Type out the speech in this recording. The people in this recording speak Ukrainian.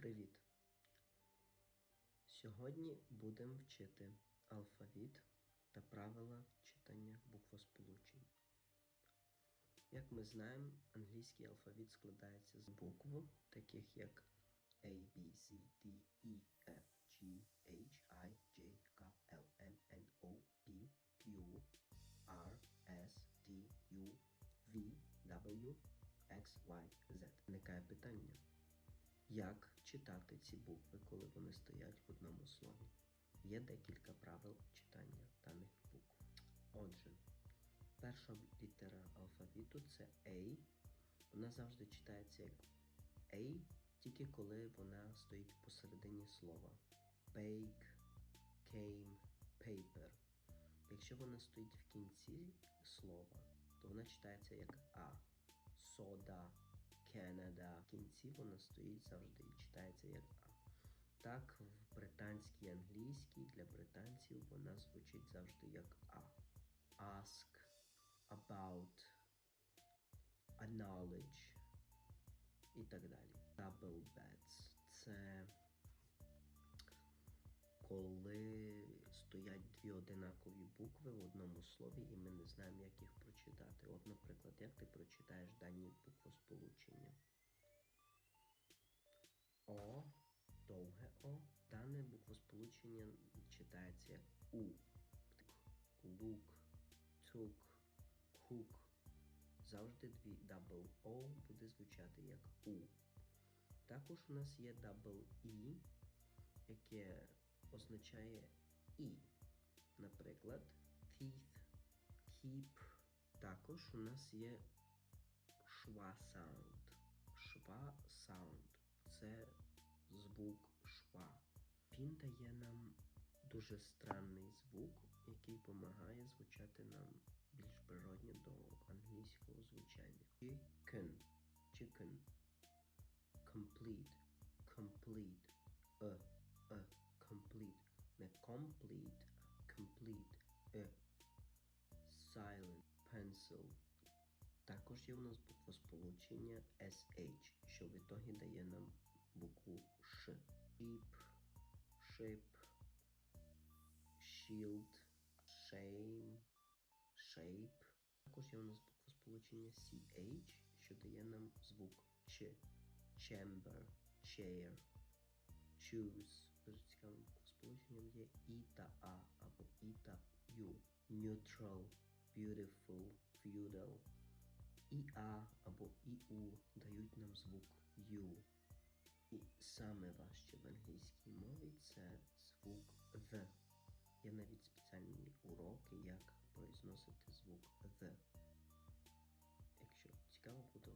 Привіт! Сьогодні будемо вчити алфавіт та правила читання буквосполучень. Як ми знаємо, англійський алфавіт складається з букв, таких як A, B, C, D, E, F, G, H, I, J, K, L, M, N, O, P, Q, R, S, T, U, V, W, X, Y, Z. Виникає питання. Як читати ці букви, коли вони стоять в одному слові? Є декілька правил читання даних букв. Отже, перша літера алфавіту це A. Вона завжди читається як A, тільки коли вона стоїть посередині слова. Bake, came, paper. Якщо вона стоїть в кінці слова, то вона читається як А. Сода, Canada. В кінці вона стоїть завжди і читається як А. Так, в британській англійській для британців вона звучить завжди як А. Ask, about, acknowledge і так далі. Double beds – це коли стоять дві одинакові букви в одному слові, і ми не знаємо, як їх прочитати. От, наприклад, як ти прочитаєш дані буквосполучення? О, довге О. Дане буквосполучення читається як У. Лук, тук, кук. Завжди дві double O буде звучати як У. Також у нас є double E, яке означає І. Наприклад, teeth, keep. Також у нас є шва sound. Шва sound це звук шва. Він дає нам дуже странний звук, який допомагає звучати нам більш природньо до англійського звучання. Chicken. Chicken. Complete. Complete. Не complete, complete. Е. Silent. Pencil. Також є у нас буквосполучення SH, що в ітогі дає нам букву Ш. Sheep, ship, shield, shame, shape. Також є у нас буквосполучення CH, що дає нам звук Ч. Chamber, chair, choose. Дуже цікавим сполученням є і А або і Ю. Neutral, beautiful, feudal. І А або ІУ дають нам звук Ю. І саме важче в англійській мові це звук В. Є навіть спеціальні уроки, як произносити звук «the». Якщо цікаво буде